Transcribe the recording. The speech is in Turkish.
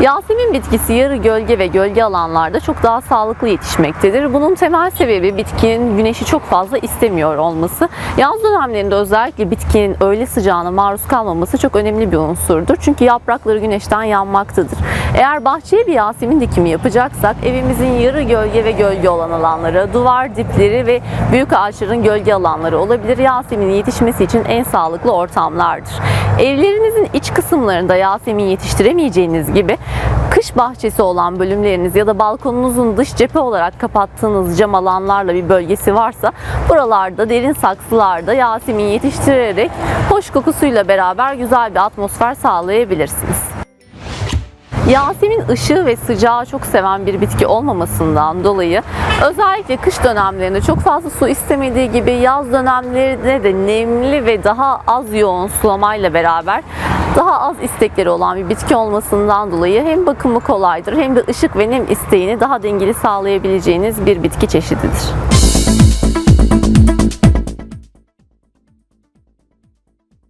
Yasemin bitkisi yarı gölge ve gölge alanlarda çok daha sağlıklı yetişmektedir. Bunun temel sebebi bitkinin güneşi çok fazla istemiyor olması. Yaz dönemlerinde özellikle bitkinin öğle sıcağına maruz kalmaması çok önemli bir unsurdur. Çünkü yaprakları güneşten yanmaktadır. Eğer bahçeye bir Yasemin dikimi yapacaksak evimizin yarı gölge ve gölge olan alanları, duvar dipleri ve büyük ağaçların gölge alanları olabilir. Yasemin'in yetişmesi için en sağlıklı ortamlardır. Evlerinizin iç kısımlarında Yasemin yetiştiremeyeceğiniz gibi kış bahçesi olan bölümleriniz ya da balkonunuzun dış cephe olarak kapattığınız cam alanlarla bir bölgesi varsa buralarda derin saksılarda Yasemin yetiştirerek hoş kokusuyla beraber güzel bir atmosfer sağlayabilirsiniz. Yasemin ışığı ve sıcağı çok seven bir bitki olmamasından dolayı özellikle kış dönemlerinde çok fazla su istemediği gibi yaz dönemlerinde de nemli ve daha az yoğun sulamayla beraber daha az istekleri olan bir bitki olmasından dolayı hem bakımı kolaydır hem de ışık ve nem isteğini daha dengeli sağlayabileceğiniz bir bitki çeşididir.